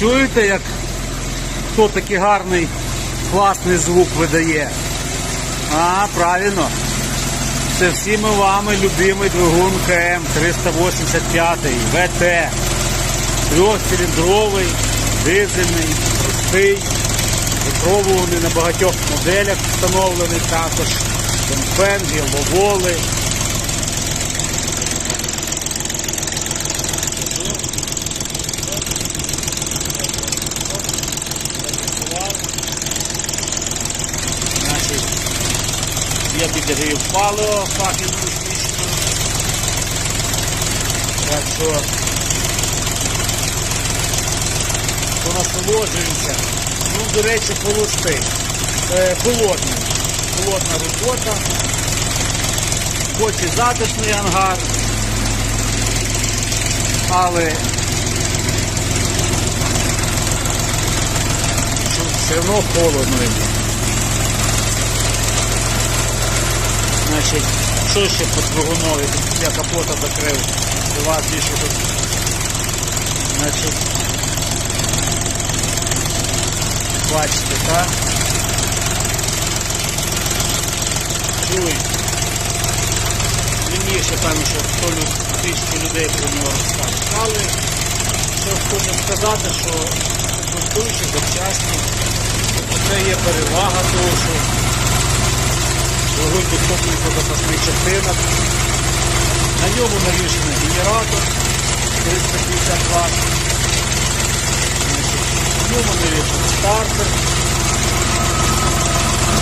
Чуєте, як хто такий гарний, класний звук видає? А, правильно. Це всіми вами любимий двигун КМ 385 ВТ. Трьохциліндровий, дизельний, простий, випробуваний на багатьох моделях встановлений також. Донфенги, ловоли. Значить, я підігрів паливо фахівно успішно. Так що понасолоджуємося. Ну, до речі, холостий. Е, холодний. Холодна робота. Хоч і затишний ангар. Але все одно холодно йому. Значить, що ще по двигунові? Я капота закрив. У вас більше тут. Значить, бачите, так? Мені ще там ще 100 лю- тисячі людей про нього розкажуть. Але що хочу сказати, що комплектуючі запчасні, це є перевага того, що Вогонь доступний по запасних частинах. На ньому навішений генератор 350 Вт. На ньому навішений стартер.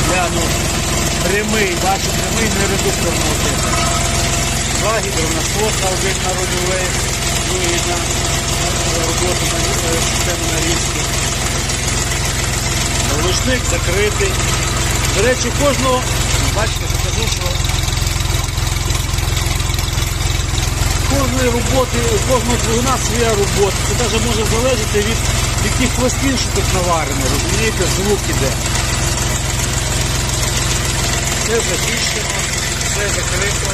Гляну прямий, бачу, прямий не редукторного типу. Два гідронасоса один на рульовий, другий на на роботу на систему нарізки. Глушник закритий. До речі, кожного, бачите, покажу, що кожної роботи, кожного двигуна своя робота. Це навіть може залежати від, від тих пластин, що тут наварено, розумієте, звук іде. Все захищено, все закрито.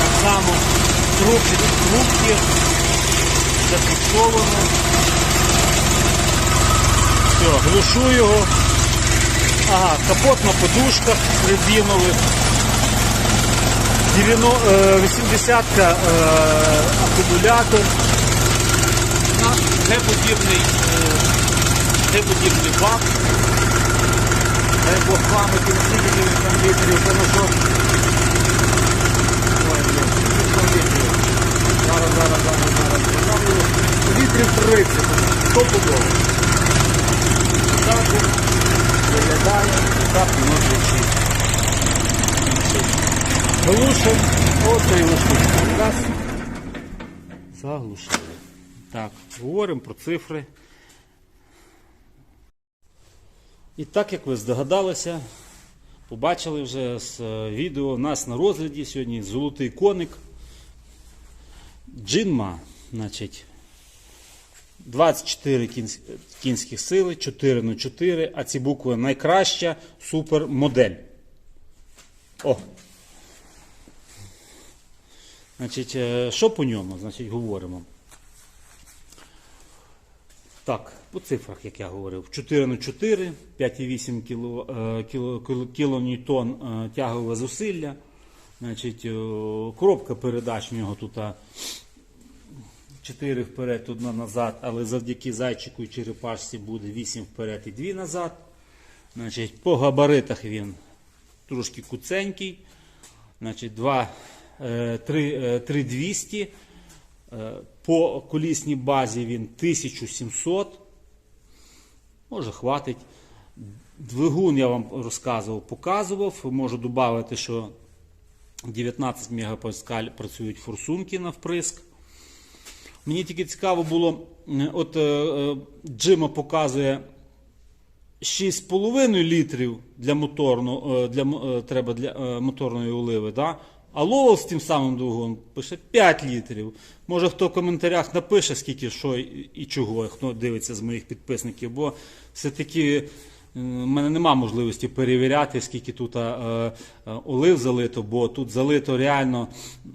Так само трубки, трубки зафіксовано. Все, глушу його. Ага, капот на подушках резинових. 80 е, акумулятор. Неподібний, е, неподібний бак. Дай Бог пам'яті, наскільки він там літрів, тому що. Ой. Зараз, зараз, зараз, зараз. Літрів 30. Що було? Так виглядає, воно звучить. Глушим, оце і глушить. Раз. Заглушили. Так, говоримо про цифри. І так, як ви здогадалися, побачили вже з е, відео у нас на розгляді сьогодні золотий коник. Джинма, значить, 24 кінських сили, 4 на 4, а ці букви найкраща супермодель. О! Значить, е, що по ньому? Значить, говоримо. Так, по цифрах, як я говорив, 4 на 4, 5,8 кіло, е, кіло, кіло, е, тягове зусилля. Значить, коробка передач у нього тут 4 вперед, одна назад, але завдяки зайчику і черепашці буде 8 вперед і 2 назад. Значить, по габаритах він трошки куценький. Значить, 2, е, 3, е, 3200. Е, По колісній базі він 1700. Може, хватить. Двигун я вам розказував, показував. Можу додати, що 19 мегапаскаль працюють форсунки на вприск. Мені тільки цікаво було, от е, е, Джима показує 6,5 літрів для моторного, е, для, треба для моторної оливи. Да? А Ловел з тим самим двигуном пише 5 літрів. Може хто в коментарях напише, скільки що і чого, хто дивиться з моїх підписників, бо все-таки У мене нема можливості перевіряти, скільки тут е, е, олив залито, бо тут залито реально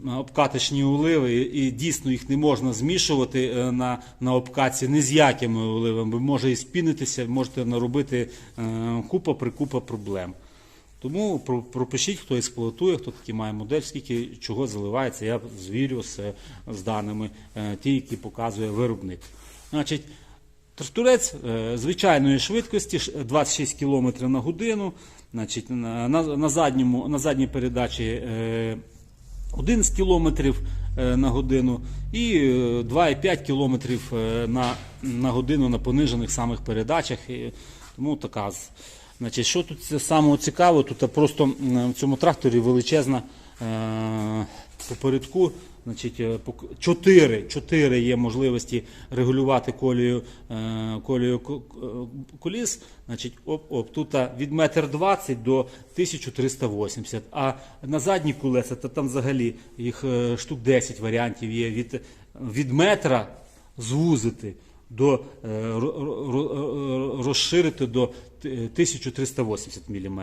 е, обкаточні оливи, і, дійсно їх не можна змішувати е, на, на обкатці ні з якими оливами. Може і спінитися, можете наробити е, купа прикупа проблем. Тому про- пропишіть, хто експлуатує, хто таки має модель, скільки чого заливається, я звірю з, з даними, е, ті, які показує виробник. Значить, Тракторець е, звичайної швидкості 26 км на годину. На, задньому, на задній передачі е, 11 км е, на годину і е, 2,5 км е, на, на годину на понижених самих передачах. І, тому така. Значить, що тут самого цікавого? Тут просто в цьому тракторі величезна е, попередку. Значить, е, чотири, чотири є можливості регулювати колію, е, колію ко- ко- коліс. Значить, оп, оп, тут від метр 20 до 1380. А на задні колеса, то там взагалі їх е, штук 10 варіантів є від, від метра звузити до е, ро- ро- ро- розширити до 1380 мм.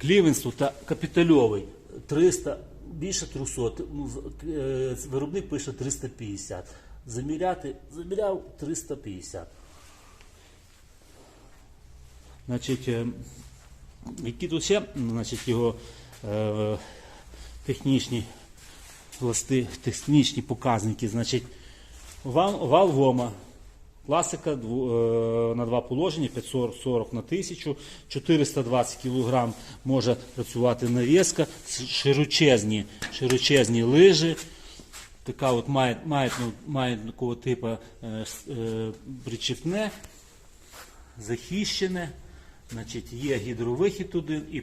Клівенс тут капітальовий 300, більше 300. Ну, е, виробник пише 350. Заміряти, заміряв 350. Значить, е, які тут ще значить, його е, технічні власти, технічні показники. Значить, вал, вал ВОМа. Класика е, на два положення 540 на 1000, 420 кг може працювати навіска, широчезні, широчезні лижі. Така от має, має такого типу е, причіпне, захищене. Значить, є гідровихід туди і, е,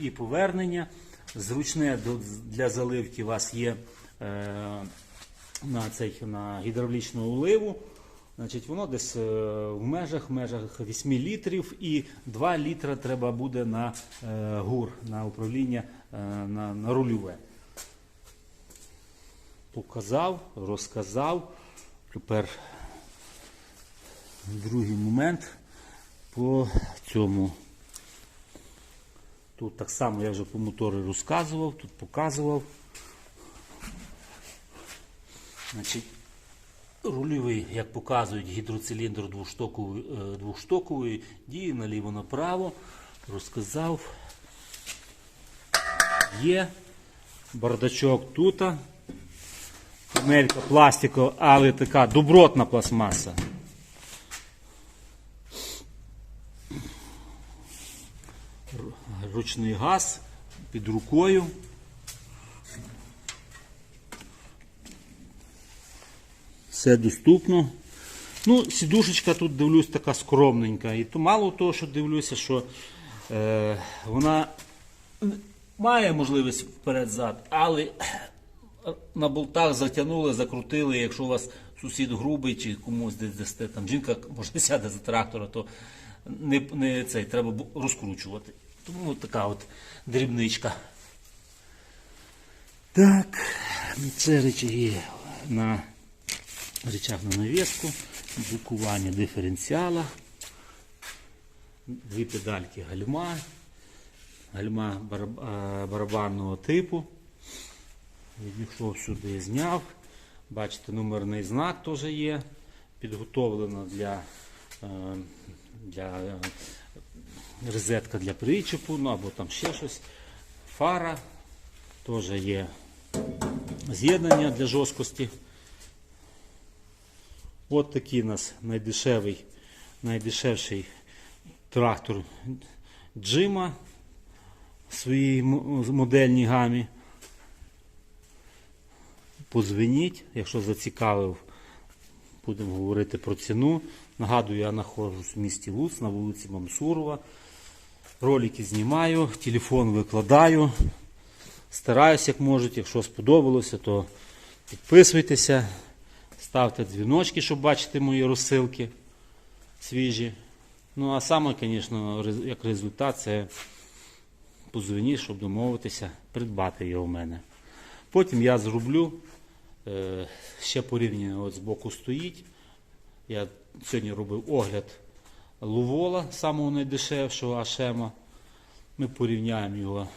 і повернення. Зручне для заливки у вас є е, на, цей, на гідравлічну оливу. Значить, воно десь е, в межах, в межах 8 літрів і 2 літра треба буде на е, гур, на управління е, на, на рульове. Показав, розказав. Тепер другий момент по цьому. Тут так само я вже по мотору розказував, тут показував. Значить, рульовий, як показують, гідроциліндр двоштоковий, е, двоштоковий діє наліво-направо. Розказав. Є. Бардачок тут. Панелька пластикова, але така добротна пластмаса. ручний газ під рукою. Все доступно. Ну, сідушечка тут дивлюсь така скромненька. І то мало того, що дивлюся, що е, вона має можливість вперед-зад, але на болтах затягнули, закрутили. Якщо у вас сусід грубий чи комусь десь дасте, там жінка може сяде за трактора, то не, не цей, треба розкручувати. Тому от така от дрібничка. Так, це речі на речах на навіску, блокування диференціала, дві педальки гальма, гальма барабанного типу. Відійшов сюди, зняв. Бачите, номерний знак теж є. Підготовлено для, е, для е, розетка для причепу, ну або там ще щось. Фара теж є з'єднання для жорсткості. От такий у нас найдешевий, найдешевший трактор Джима в своїй модельній гамі. Позвоніть, якщо зацікавив, будемо говорити про ціну. Нагадую, я знаходжусь в місті Луц на вулиці Мамсурова. Ролики знімаю, телефон викладаю. Стараюсь, як можуть. Якщо сподобалося, то підписуйтеся, ставте дзвіночки, щоб бачити мої розсилки свіжі. Ну, а саме, звісно, як результат, це позвоніть, щоб домовитися, придбати його в мене. Потім я зроблю е, ще порівняно от збоку стоїть. Я сьогодні робив огляд Лувола, самого найдешевшого Ашема. Ми порівняємо його.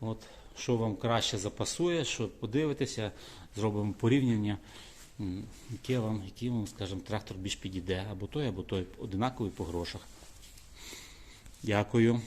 От, що вам краще запасує, що подивитеся, зробимо порівняння, яке вам, який вам, скажімо, трактор більш підійде, або той, або той, одинаковий по грошах. Дякую.